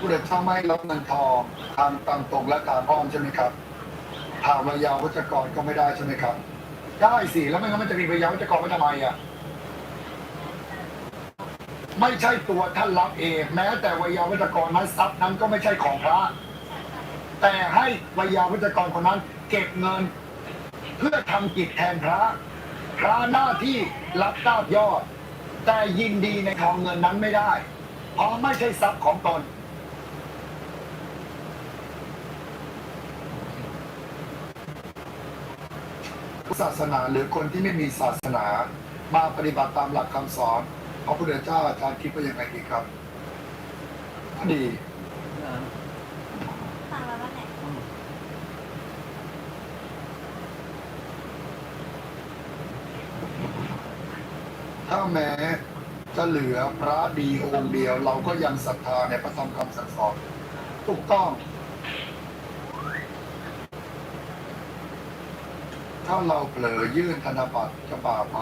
ผู้เด็กช่างไม่ลดเงินทองทางตามตรงและตามอ้อมใช่ไหมครับถามวิยาวัจกรก็ไม่ได้ใช่ไหมครับ ได้สิแล้วไม่งั้นมันจะมีวิยาวัจกรไว้ทำไมอะไม่ใช่ตัวท่านรับเองแม้แต่วิยาวัจกรนั้นทรัพย์นั้นก็ไม่ใช่ของพระ แต่ให้วิยาวัจกรคนนั้น เก็บเงิน เพื่อทำกิจแทนพระ พระหน้าที่รับทราบยอด แต่ยินดีในทองเงินนั้นไม่ได้ เพราะไม่ใช่ทรัพย์ของตน ศาสนาหรือคนที่ไม่มีศาสนา มาปฏิบัติตามหลักคำสอนพระพุทธเจ้าอาจารย์คิดว่ายังไงดีครับดีถ้าแม้จะเหลือพระดีองค์เดียว เราก็ยังศรัทธาในพระธรรมคำสั่งสอนถูกต้อง ถ้าเราเผลอยื่นธนบัตรจะบาปไหม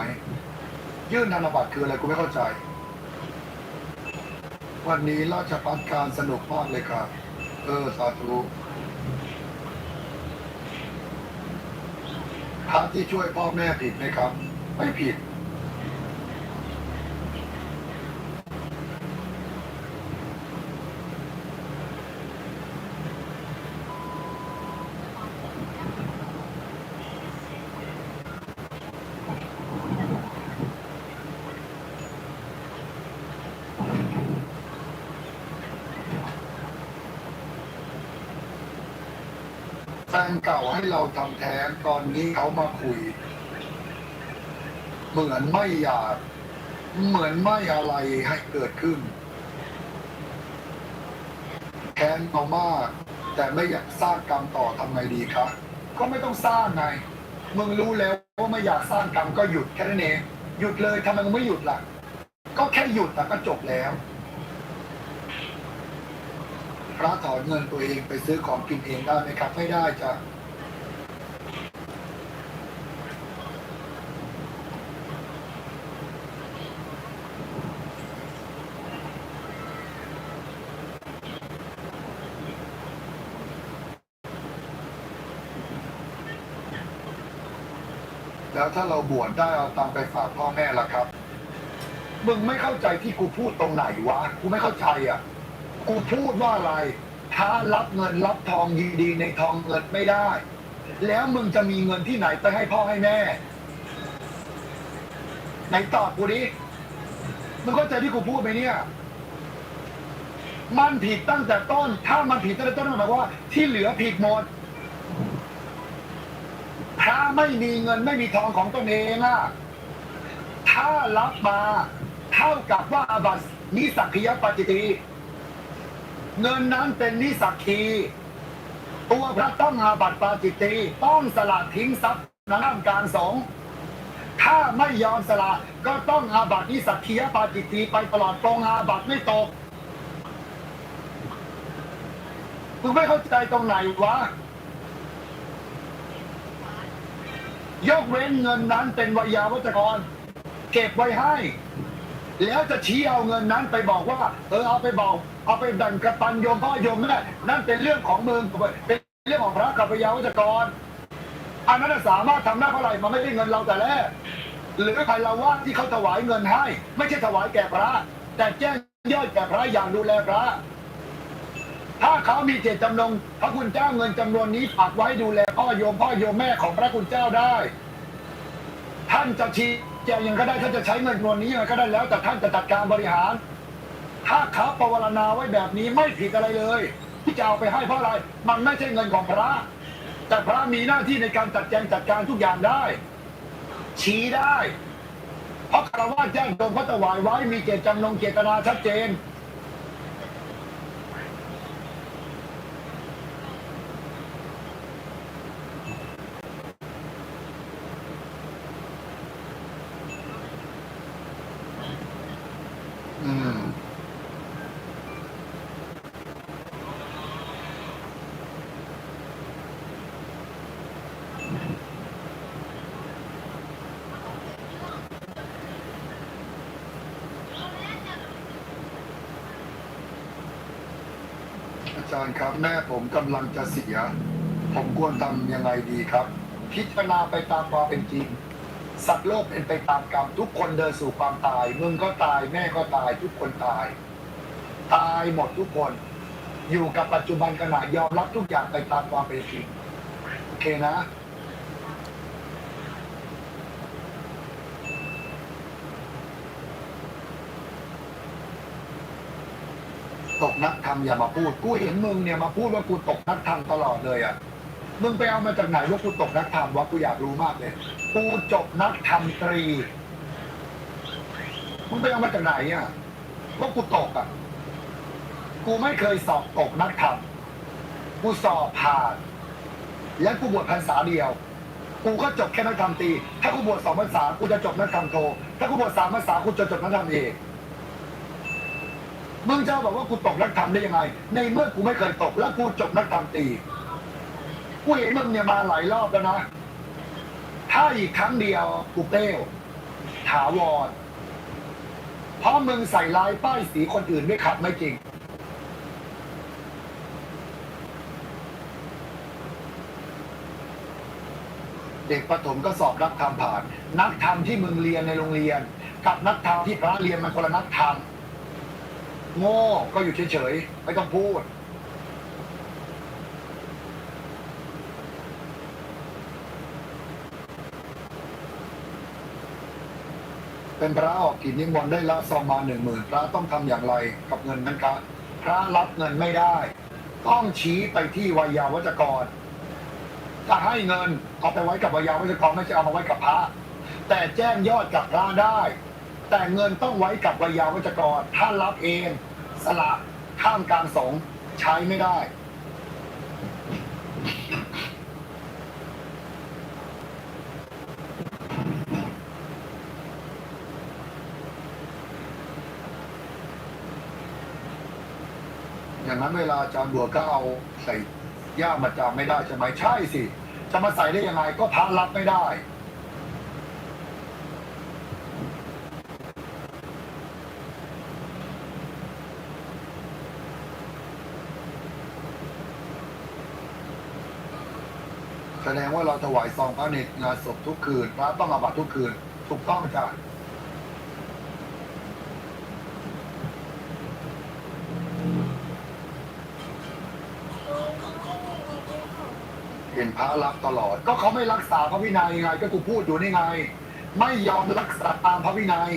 ยื่นธนบัตรคืออะไรกูไม่เข้าใจ วันนี้ราชพัฒการสนุกมากเลยครับ เออ สาธุพระที่ช่วยพ่อแม่ผิดไหมครับ ไม่ผิด นเก่าให้เราทำแท้งตอนนี้เขามาคุย เหมือนไม่อยาก เหมือนไม่อะไรให้เกิดขึ้น แค้นเขามาก แต่ไม่อยากสร้างกรรมต่อทำไงดีคะก็ไม่ต้องสร้างไงมึงรู้แล้วว่าไม่อยากสร้างกรรมก็หยุดแค่นั้นเองหยุดเลยทำไมมึงไม่หยุดล่ะ ก็แค่หยุดแต่ก็จบแล้ว พระถอนเงินตัวเองไปซื้อของกินเองได้ไหมครับ ไม่ได้จ้ะแล้วถ้าเราบวชได้เอาตังไปฝากพ่อแม่ล่ะครับ มึงไม่เข้าใจที่กูพูดตรงไหนวะ กูไม่เข้าใจอะ กูพูดว่าอะไร ถ้ารับเงินรับทองยินดีในทองเงินไม่ได้ แล้วมึงจะมีเงินที่ไหนไปให้พ่อให้แม่ไหนตอบกูดิมึงเข้าใจที่กูพูดไหมเนี่ย มันผิดตั้งแต่ต้น ถ้ามันผิดตั้งแต่ต้นหมายความว่า ที่เหลือผิดหมด ถ้าไม่มีเงินไม่มีทองของตนเองอะถ้ารับมา เท่ากับว่าอาบัตินิสักยปาจิตี เงินนั้นเป็นนิสักคี ตัวพระต้องอาบัติปาจิตตีต้องสละทิ้งทรัพย์ในร่างการสงฆ์ถ้าไม่ยอมสละก็ต้องอาบัตินิสักคีปาจิตตีไปตลอดตรงอาบัติไม่ตกมึงไม่เข้าใจตรงไหนวะยกเว้นเงินนั้นเป็นวิยาวัจกร เก็บไว้ให้ แล้วจะชี้เอาเงินนั้นไปบอกว่า เออเอาไปบอก เอาไปดันกระตันโยมพ่อโยมแม่นั่นเป็นเรื่องของมึงเป็นเรื่องของพระกับวิยาวัจกรอันนั้นสามารถทำได้เพราะอะไรมันไม่ได้เงินเราแต่แรกหรือใครเราว่าที่เขาถวายเงินให้ ไม่ใช่ถวายแก่พระ แต่แจ้งยอดแก่พระอย่างดูแลพระ ถ้าเขามีเจตจำนงพระคุณเจ้าเงินจำนวนนี้ฝากไว้ดูแลพ่อโยมพ่อโยมแม่ของพระคุณเจ้าได้ ท่านจะชี้แจงยังก็ได้ท่านจะใช้เงินจำนวนนี้ยังก็ได้แล้ว แต่ท่านจะจัดการบริหาร ถ้าเขาประวรณาไว้แบบนี้ไม่ผิดอะไรเลย ที่จะเอาไปให้เพราะอะไร มันไม่ใช่เงินของพระ แต่พระมีหน้าที่ในการจัดแจงจัดการทุกอย่างได้ ชี้ได้ เพราะคารวะญาติโยมเขาถวายไว้มีเจตจำนงเจตนาชัดเจน จารย์ครับ แม่ผมกำลังจะเสีย ผมควรทำยังไงดีครับ พิจารณาไปตามความเป็นจริง สัตว์โลกเป็นไปตามกรรม ทุกคนเดินสู่ความตายมึงก็ตายแม่ก็ตายทุกคนตาย ตายหมดทุกคน อยู่กับปัจจุบันขณะยอมรับทุกอย่างไปตามความเป็นจริงโอเคนะ ตกนักธรรมอย่ามาพูด กูเห็นมึงเนี่ยมาพูดว่ากูตกนักธรรมตลอดเลยอะ มึงไปเอามาจากไหนว่ากูตกนักธรรมวะกูอยากรู้มากเลย กูจบนักธรรมตรี มึงไปเอามาจากไหนอะว่ากูตกอะ กูไม่เคยสอบตกนักธรรม กูสอบผ่าน และกูบวชพรรษาเดียว กูก็จบแค่นักธรรมตี ถ้ากูบวชสองพรรษา กูจะจบนักธรรมโท ถ้ากูบวชสามพรรษา กูจะจบนักธรรมเอก มึงจะบอกว่ากูตกนักธรรมได้ยังไง ในเมื่อกูไม่เคยตกแล้วกูจบนักธรรมตีกูเห็นมึงเนี่ยมาหลายรอบแล้วนะ ถ้าอีกครั้งเดียวกูเป้วถาวรเพราะมึงใส่ลายป้ายสีคนอื่นไม่ขัดไม่จริง เด็กประถมก็สอบนักธรรมผ่าน นักธรรมที่มึงเรียนในโรงเรียน กับนักธรรมที่พระเรียนมันคนละนักธรรม โง่ก็อยู่เฉยๆไม่ต้องพูด เป็นพระออกกิจนิมนต์ได้รับซองมาหนึ่งหมื่นพระต้องทำอย่างไรกับเงินนั้นครับพระรับเงินไม่ได้ ต้องชี้ไปที่วายาวัจกรถ้าให้เงินเอาไปไว้กับวายาวัจกรไม่ใช่เอามาไว้กับพระ แต่แจ้งยอดกับพระได้ แต่เงินต้องไว้กับวายาวัจกร ถ้ารับเอง สละข้ามการสงใช้ไม่ได้ อย่างนั้นเวลาอาจารย์บัวก็เอาใส่ย่ามาจำไม่ได้ใช่ไหมใช่สิ จะมาใส่ได้ยังไงก็พระรับไม่ได้ แสดงว่าเราถวายซองพระเนตรงานศพทุกคืนพระต้องอาบัตทุกคืน ถูกต้องจ้ะเห็นพระรับตลอด ก็เขาไม่รักษาพระวินัยไง ก็กูพูดอยู่นี่ไง ไม่ยอมรักษาตามพระวินัย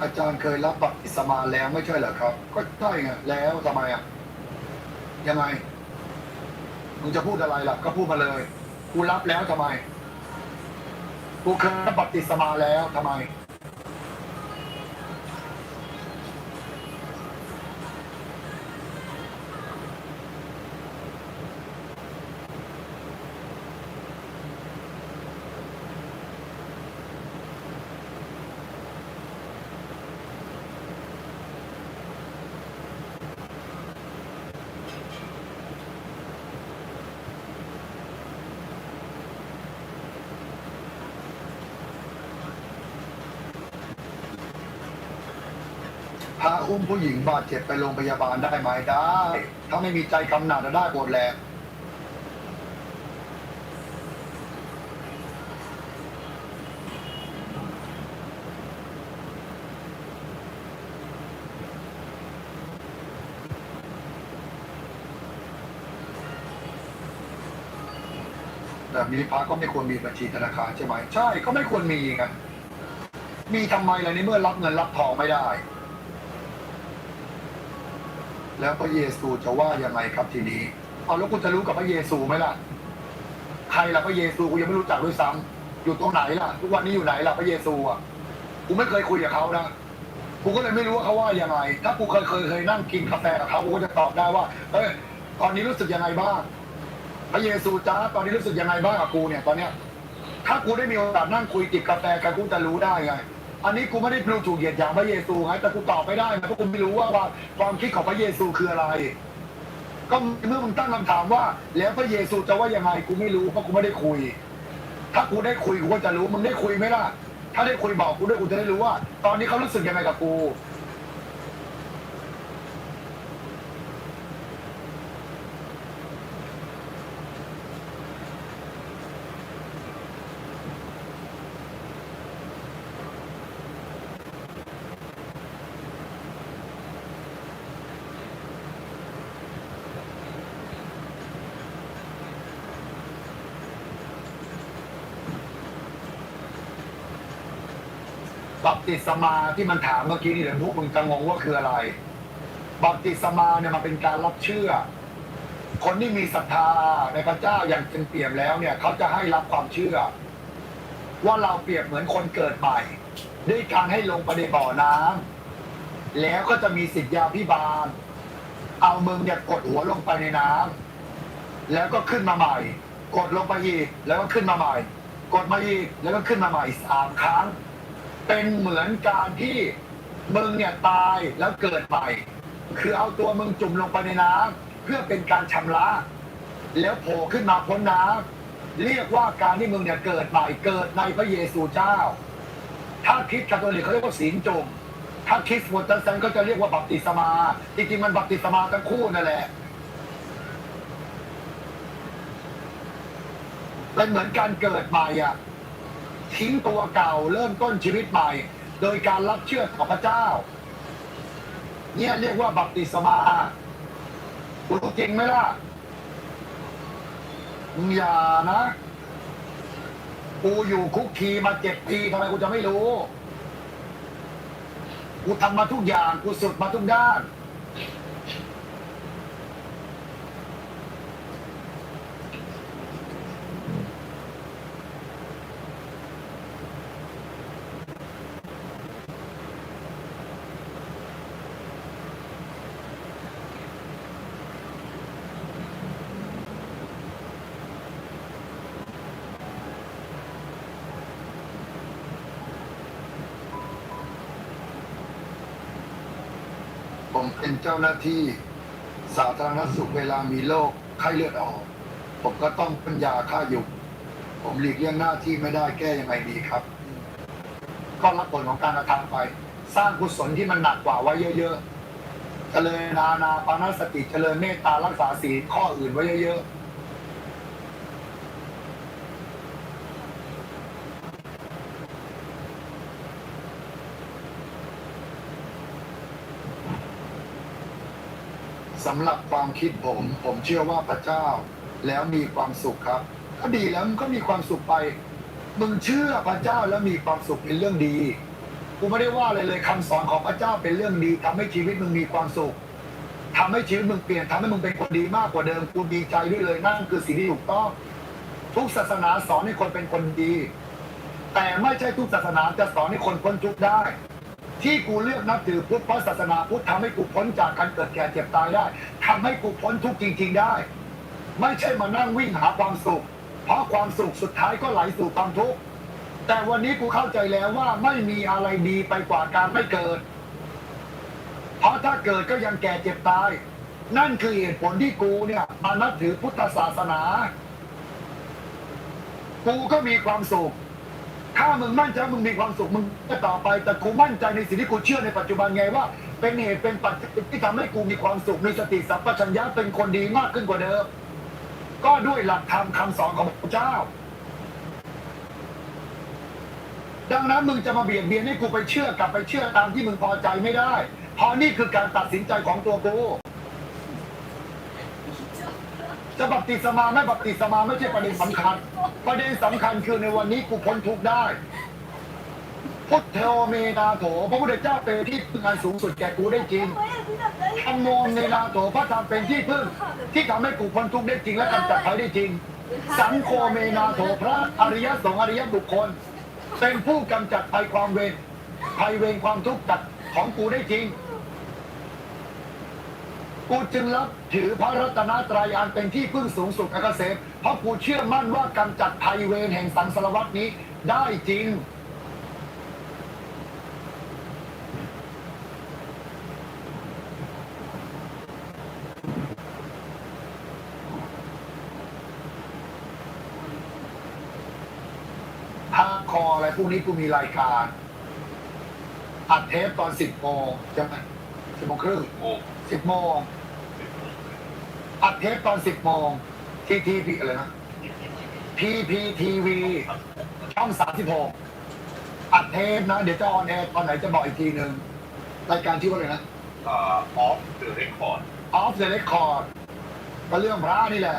อาจารย์เคยรับบัพติศมาแล้วไม่ใช่เหรอครับ ก็ใช่ไงแล้วทำไมอะ ยังไง มึงจะพูดอะไรล่ะ ก็พูดมาเลย กูรับแล้วทำไม กูเคยรับบัพติศมาแล้วทำไม พาอุ้มผู้หญิงบาดเจ็บไปโรงพยาบาลได้ไหมได้ ถ้าไม่มีใจกำหนัดจะได้หมดแหละแบบนี้พระก็ไม่ควรมีบัญชีธนาคารใช่ไหม ใช่ก็ไม่ควรมีไงมีทำไมล่ะในเมื่อรับเงินรับทองไม่ได้ แล้วพระเยซูจะว่ายังไงครับทีนี้เอาแล้วกูจะรู้กับพระเยซูไหมล่ะ ใครล่ะพระเยซูกูยังไม่รู้จักด้วยซ้ำอยู่ตรงไหนล่ะ ทุกวันนี้อยู่ไหนล่ะพระเยซูอะกูไม่เคยคุยกับเขานะกูก็เลยไม่รู้ว่าเขาว่ายังไง ถ้ากูเคยเคยเคยนั่งกินกาแฟกับเขากูก็จะตอบได้ว่าเอ้ยตอนนี้รู้สึกยังไงบ้างพระเยซูจ้าตอนนี้รู้สึกยังไงบ้างกับกูเนี่ยตอนเนี้ยถ้ากูได้มีโอกาสนั่งคุยจิบกาแฟกันกูจะรู้ได้ไง อันนี้กูไม่ได้ดูถูกเหยียดหยามพระเยซูไงแต่กูตอบไม่ได้นะเพราะกูไม่รู้ว่าความความคิดของพระเยซูคืออะไร ก็เมื่อมึงตั้งคำถามว่า แล้วพระเยซูจะว่ายังไงกูไม่รู้เพราะกูไม่ได้คุย ถ้ากูได้คุยกูก็จะรู้มึงได้คุยไหมล่ะ ถ้าได้คุยบอกกูด้วยกูจะได้รู้ว่า ตอนนี้เขารู้สึกยังไงกับกู ติศมาที่มันถามเมื่อกี้นี่เดี๋ยวพวกมึงจะงงว่าคืออะไร บัพติศมาเนี่ยมันเป็นการรับเชื่อ คนที่มีศรัทธาในพระเจ้าอย่างเต็มเปี่ยมแล้วเนี่ยเขาจะให้รับความเชื่อ ว่าเราเปรียบเหมือนคนเกิดใหม่ ด้วยการให้ลงไปในบ่อน้ำแล้วก็จะมีสิทธยาพิบาล เอามึงเนี่ยกดหัวลงไปในน้ำแล้วก็ขึ้นมาใหม่ กดลงไปอีกแล้วก็ขึ้นมาใหม่ กดมาอีกแล้วก็ขึ้นมาใหม่สามครั้ง เป็นเหมือนการที่มึงเนี่ยตายแล้วเกิดใหม่ คือเอาตัวมึงจุ่มลงไปในน้ำเพื่อเป็นการชำระ แล้วโผล่ขึ้นมาพ้นน้ำเรียกว่าการที่มึงเนี่ยเกิดใหม่เกิดในพระเยซูเจ้า ถ้าคิดคาทอลิกเขาเรียกว่าศีลจมถ้าคริสต์โปรเตสแตนต์ก็จะเรียกว่าบัพติศมาจริงๆมันบัพติศมาทั้งคู่นั่นแหละเป็นเหมือนการเกิดใหม่อะ ทิ้งตัวเก่าเริ่มต้นชีวิตใหม่ โดยการรับเชื่อต่อพระเจ้า เนี่ยเรียกว่าบัพติศมารู้จริงไหมล่ะมึงอย่านะกูอยู่คุกคีมาเจ็ดปีทำไมกูจะไม่รู้กูทำมาทุกอย่างกูสุดมาทุกด้าน เป็นเจ้าหน้าที่สาธารณสุขเวลามีโรคไข้เลือดออก ผมก็ต้องเป็นยาฆ่ายุงผมหลีกเลี่ยงหน้าที่ไม่ได้แก้ยังไงดีครับ ก็รับผลของการกระทำไป สร้างกุศลที่มันหนักกว่าไว้เยอะๆเจริญนานาปานาสติเจริญเมตตารักษาศีลข้ออื่นไว้เยอะๆ สำหรับความคิดผม ผมเชื่อว่าพระเจ้า แล้วมีความสุขครับ ก็ดีแล้วมันก็มีความสุขไปมึงเชื่อพระเจ้าแล้วมีความสุขเป็นเรื่องดีกูไม่ได้ว่าอะไรเลยคำสอนของพระเจ้าเป็นเรื่องดีทำให้ชีวิตมึงมีความสุขทำให้ชีวิตมึงเปลี่ยนทำให้มึงเป็นคนดีมากกว่าเดิมกูดีใจด้วยเลยนั่นคือสิ่งที่ถูกต้องทุกศาสนาสอนให้คนเป็นคนดี แต่ไม่ใช่ทุกศาสนาจะสอนให้คนพ้นทุกข์ได้ ที่กูเลือกนับถือพุทธเพราะศาสนาพุทธทำให้กูพ้นจากการเกิดแก่เจ็บตายได้ทำให้กูพ้นทุกข์จริง ๆได้ ไม่ใช่มานั่งวิ่งหาความสุข เพราะความสุขสุดท้ายก็ไหลสู่ความทุกข์แต่วันนี้กูเข้าใจแล้วว่าไม่มีอะไรดีไปกว่าการไม่เกิด เพราะถ้าเกิดก็ยังแก่เจ็บตาย นั่นคือเหตุผลที่กูเนี่ยมานับถือพุทธศาสนา กูก็มีความสุข ถ้ามึงมั่นใจมึงมีความสุขมึงก็ต่อไป แต่กูมั่นใจในสิ่งที่กูเชื่อในปัจจุบันไงว่า เป็นเหตุเป็นปัจจัยที่ทำให้กูมีความสุขมีสติสัมปชัญญะเป็นคนดีมากขึ้นกว่าเดิม ก็ด้วยหลักธรรมคำสอนของพระเจ้า ดังนั้นมึงจะมาเบียดเบียนให้กูไปเชื่อกลับไปเชื่อตามที่มึงพอใจไม่ได้เพราะนี่คือการตัดสินใจของตัวกู จะบัพติศมาไม่บัพติศมาไม่ใช่ประเด็นสำคัญ ประเด็นสำคัญคือในวันนี้กูพ้นทุกข์ได้ พุทธโธเมนาโถพระพุทธเจ้าเป็นที่พึ่งอันสูงสุดแก่กูได้จริงธรรมโมเมนาโถพระธรรมเป็นที่พึ่ง ที่ทำให้กูพ้นทุกข์ได้จริงและกำจัดภัยได้จริง สังโฆเมนาโถพระอริยสงฆ์อริยบุคคล เป็นผู้กำจัดภัยความเวรภัยเวรความทุกข์จัดของกูได้จริง กูจึงรับถือพระรัตนตรัยอันเป็นที่พึ่งสูงสุดอันเกษมเพราะกูเชื่อมั่นว่ากำจัดภัยเวรแห่งสังสารวัตนี้ได้จริงฮาร์ดคออะไรพวกนี้กูมีรายการ อัดเทปตอนสิบโมงใช่ไหม สิบโมงครึ่งโอ้สิบโมงอัดเทปตอนสิบโมงทีทีพีอะไรนะพีพีทีวีช่องสามสิบหกอัดเทปนะ เดี๋ยวจะออนแอร์ตอนไหนจะบอกอีกทีหนึ่งรายการชื่อว่าอะไรนะออฟเดอะเรคคอร์ด Off the Record ก็เรื่องพระนี่แหละ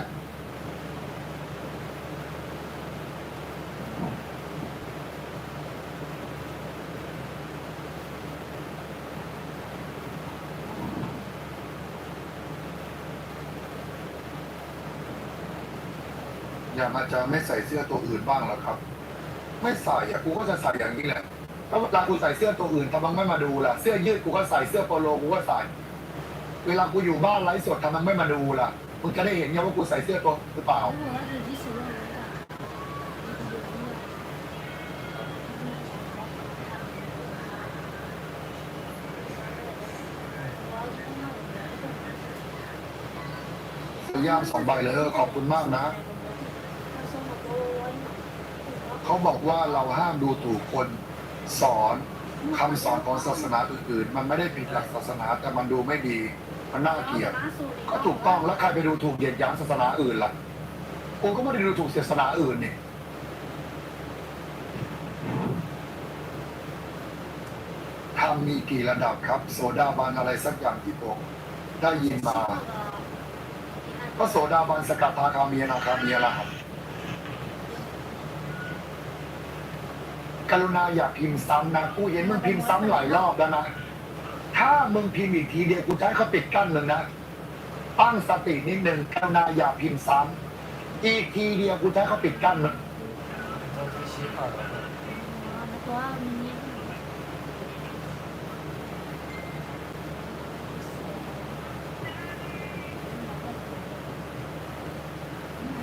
อางอาจารย์ไม่ใส่เสื้อตัวอื่นบ้างหรอครับ ไม่ใส่อะกูก็จะใส่อย่างนี้แหละแล้วเวลากูใส่เสื้อตัวอื่นทำไมไม่มาดูล่ะ เสื้อยืดกูก็ใส่เสื้อโปโลกูก็ใส่ เวลากูอยู่บ้านไลฟ์สดทำไมไม่มาดูล่ะมึงจะได้เห็นไงว่ากูใส่เสื้อตัวหรือเปล่า ย่าษฎร์แล้วก็ย่ามสองใบเลยเออขอบคุณมากนะ เขาบอกว่าเราห้ามดูถูกคนสอนคำสอนของศาสนาอื่นๆ มันไม่ได้ผิดหลักศาสนาแต่มันดูไม่ดี มันน่าเกลียด ก็ถูกต้องแล้วใครไปดูถูกเหยียดหยามศาสนาอื่นล่ะกูก็ไม่ได้ดูถูกศาสนาอื่นนี่ทำมีกี่ระดับครับโซดาบันอะไรสักอย่างที่ผมได้ยินมา ก็โสดาบันสกัดทาคามีนาคามีอะไรครับ กรุณาอย่าพิมพ์ซ้ำนะ กูเห็นมึงพิมพ์ซ้ำหลายรอบแล้วนะ ถ้ามึงพิมพ์อีกทีเดียวกูจะใช้เขาปิดกั้นเลยนะ ตั้งสตินิดหนึ่งกรุณาอย่าพิมพ์ซ้ำอีกทีเดียวกูจะใช้เขาปิดกั้นเลยต้องที่ชี้ผ่านแล้วครับแล้วก็ม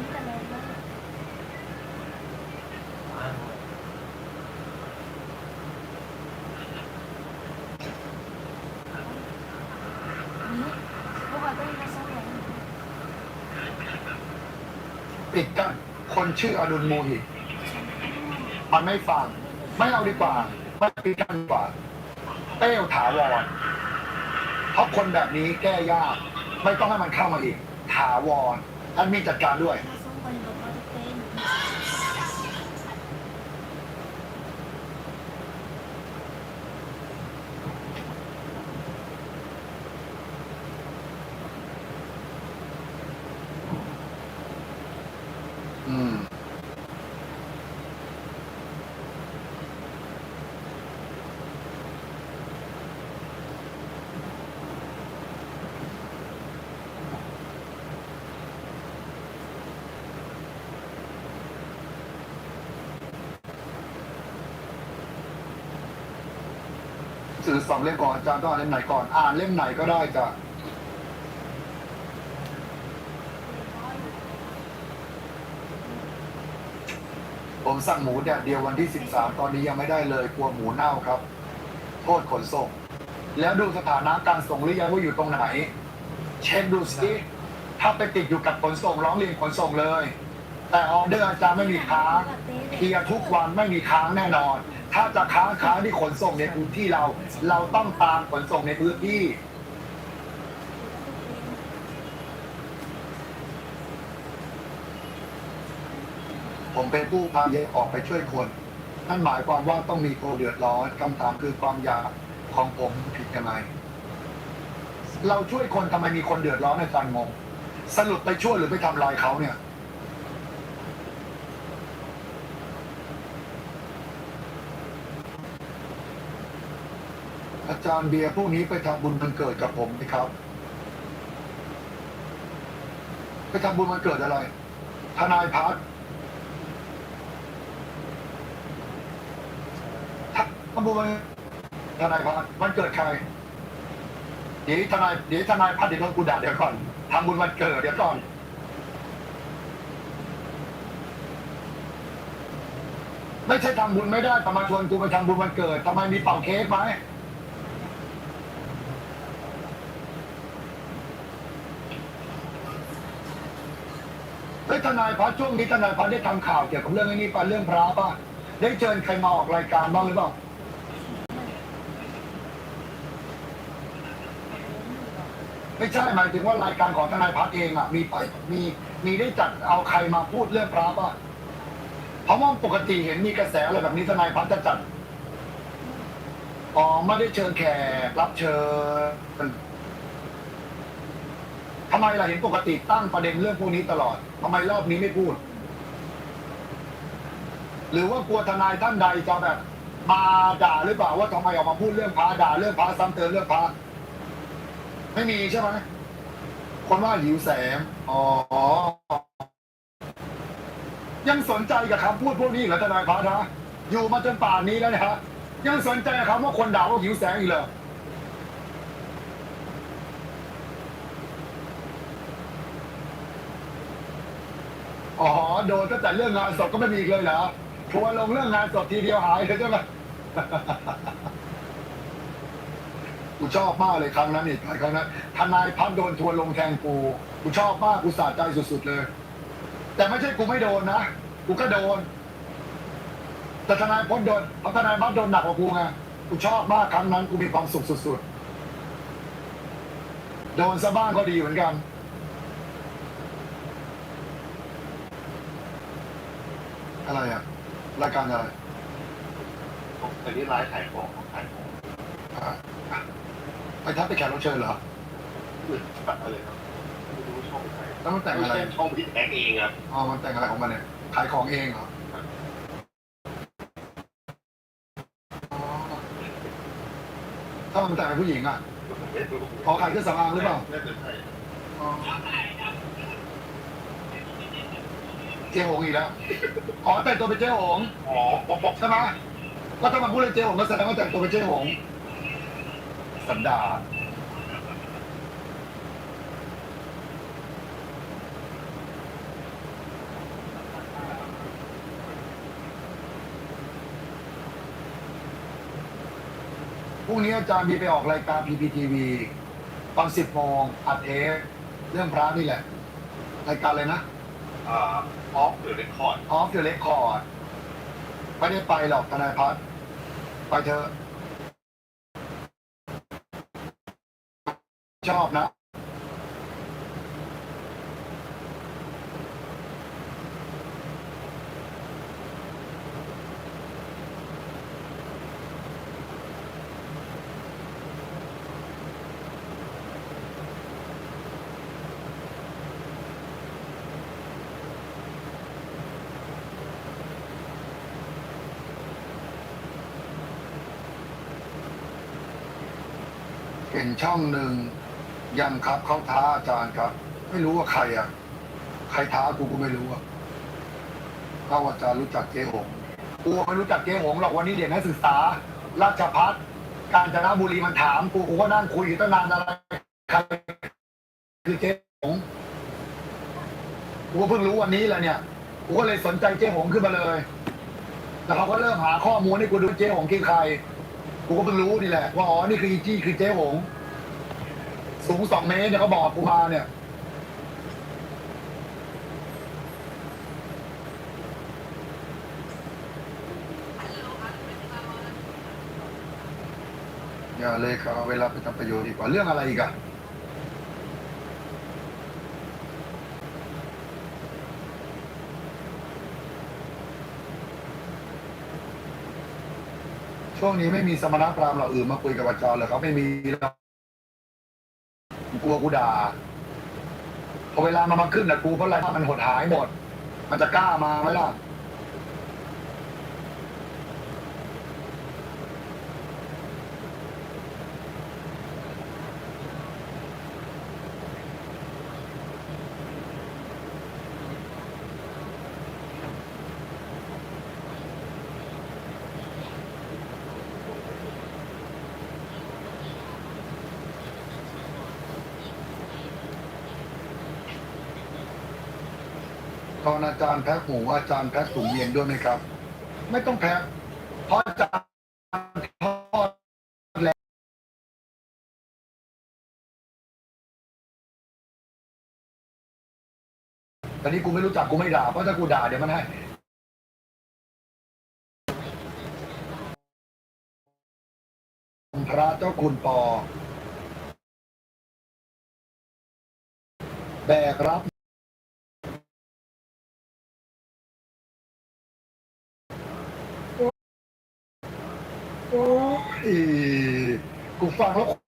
ีแต่เราก็ อ้าง นี่พวกเราต้องมาสร้างแรง ปิดกั้นคนชื่ออดุลโมหิต มันไม่ฟัง ไม่เอาดีกว่า ไม่ปิดกั้นดีกว่า เต้วถาวรเพราะคนแบบนี้แก้ยาก ไม่ต้องให้มันเข้ามาอีก ถาวรท่านมีจัดการด้วย มาส่งไปบอกว่าจะเป็น อืม สื่อสองเล่มก่อนอาจารย์ต้องอ่านเล่มไหนก่อน อ่านเล่มไหนก็ได้จ้ะผมสั่งหมูแดดเดียววันที่ 13 ตอนนี้ยังไม่ได้เลยกลัวหมูเน่าครับ โทษขนส่ง แล้วดูสถานะการส่งหรือยังว่าอยู่ตรงไหน เช็คดูสิถ้าไปติดอยู่กับขนส่งร้องเรียนขนส่งเลย แต่ออเดอร์อาจารย์ไม่มีค้างเคลียร์ทุกวันไม่มีค้างแน่นอน ถ้าจะค้างค้างที่ขนส่งในพื้นที่เรา เราต้องตามขนส่งในพื้นที่ ผมเป็นผู้พาเยออกไปช่วยคนนั่นหมายความว่าต้องมีคนเดือดร้อนคำถามคือความอยากของผมผิดยังไงเราช่วยคนทำไมมีคนเดือดร้อนในการงงสรุปไปช่วยหรือไปทำลายเขาเนี่ย อาจารย์เบียร์พวกนี้ไปทำบุญวันเกิดกับผมไหมครับ ไปทำบุญวันเกิดอะไร ทนายพัฒน์ทำบุญวันทนายพัฒน์วันเกิดใครเดี๋ยวทนายเดี๋ยวทนายพัฒเดี๋ยวโดนกูด่าเดี๋ยวก่อนทำบุญวันเกิดเดี๋ยวก่อนไม่ใช่ทำบุญไม่ได้แต่มาชวนกูไปทำบุญวันเกิดทำไมมีเป่าเค้กไหม ฮ้ยทนายพัฒน์ช่วงนี้ทนายพัฒน์ได้ทำข่าวเกี่ยวกับเรื่องไอ้นี้ป่ะเรื่องพระป่ะได้เชิญใครมาออกรายการบ้างหรือเปล่าไม่ใช่หมายถึงว่ารายการของทนายพัฒน์เองอะมีไปมีมีได้จัดเอาใครมาพูดเรื่องพระป่ะเพราะว่าปกติเห็นมีกระแสอะไรแบบนี้ทนายพัฒน์จะจัดอ๋อไม่ได้เชิญแขกรับเชิญ ไมล่ะเห็นปกติตั้งประเด็นเรื่องพวกนี้ตลอดทำไมรอบนี้ไม่พูด หรือว่ากลัวทนายท่านใดจะแบบ มาด่าหรือเปล่าว่าทำไมออกมาพูดเรื่องพระด่าเรื่องพระซ้ำเติมเรื่องพระไม่มีใช่ไหมคนว่าหิวแสงอ๋อยังสนใจกับคำพูดพวกนี้เหรอทนายพัฒนะอยู่มาจนป่านนี้แล้วนะฮะยังสนใจกับคำว่าคนด่าว่าหิวแสงอีกเหรอ อ๋อโดนตั้งแต่เรื่องงานศพก็ไม่มีอีกเลยเหรอทัวร์ลงเรื่องงานศพทีเดียวหายเลยใช่ไหม กูชอบมากเลยครั้งนั้นอีกครั้งนั้นทนายพัฒน์โดนทัวร์ลงแทงกูกูชอบมากกูสะใจสุดๆเลย แต่ไม่ใช่กูไม่โดนนะกูก็โดน แต่ทนายพ้นโดนเพราะทนายพัฒน์โดนหนักกว่ากูไงกูชอบมากครั้งนั้นกูมีความสุขสุดๆโดนซะบ้างก็ดีเหมือนกัน อะไรอะรายการอะไรอันนี้ร้านขายของของขายของอะไปทัดไปแขกรับเชิญเหรออื่นตัดอะไรครับไม่รู้ช่องใครแล้วมันแต่งอะไรม่ใช่ช่องพี่แท็กเองอะอ๋อ มันแต่งอะไรของมันเนี่ย ขายของเองเหรออ๋อถ้ามันแต่งเป็นผู้หญิงอะผมไม่รู้ขอขายเครื่องสำอางหรือเปล่าน่าจะใช่ อ๋อ เจ๊หงอีกแล้ว อ๋อแต่งตัวเป็นเจ๊หงอ๋อบอกใช่ไหมก็ถ้ามาพูดเรื่องเจ๊หงก็แสดงว่าแต่งตัวเป็นเจ๊หงสันดานพรุ่งนี้อาจารย์มีไปออกรายการ PPTV ตอน10โมงอัดเทปเรื่องพระนี่แหละ รายการเลยนะ อออฟหรือเรคคอร์ดออฟเดอะเรคคอร์ดไม่ได้ไปหรอกทนายพัฒน์ไปเถอะชอบนะ เป็นช่องหนึ่งยังครับเขาท้าอาจารย์ครับ ไม่รู้ว่าใครอะ ใครท้ากูก็ไม่รู้อะเขาอาจารย์รู้จักเจ๊หงกูไม่รู้จักเจ๊หงหรอกวันนี้เด็กนักศึกษา ราชพัฒกาญจนบุรีมันถามกูกูก็นั่งคุยอยู่ตั้งนานอะไรใครคือเจ๊หงกูเพิ่งรู้วันนี้แหละเนี่ยกูก็เลยสนใจเจ๊หงขึ้นมาเลย แล้วเขาก็เริ่มหาข้อมูลให้กูดูเจ๊หงคือใคร กูก็เพิ่งรู้นี่แหละว่าอ๋อนี่คืออีจี้คือเจ๊หง สูงสองเมตรเนี่ยเขาบอกกูมาเนี่ยอย่าเลยครับเวลาไปทำประโยชน์ดีกว่าเรื่องอะไรอีกอะ ช่วงนี้ไม่มีสมณพราหมณ์เหล่าอื่นมาคุยกับอาจารย์เลยเขาไม่มีแล้วกลัวกูด่าพอเวลามันมาขึ้นนะกูเพราะอะไรมันหดหายหมด มันจะกล้ามาไหมล่ะ ตอนอาจารย์แพ็คหมูอาจารย์แพ็คถุงเย็นด้วยไหมครับ ไม่ต้องแพ็คเพราะอาจารย์ทอดแล้วแต่นี่กูไม่รู้จักกูไม่ด่าเพราะถ้ากูด่าเดี๋ยวมันให้พระเจ้าคุณปอ แบกรับ โอ้ยกูฟังแล้ว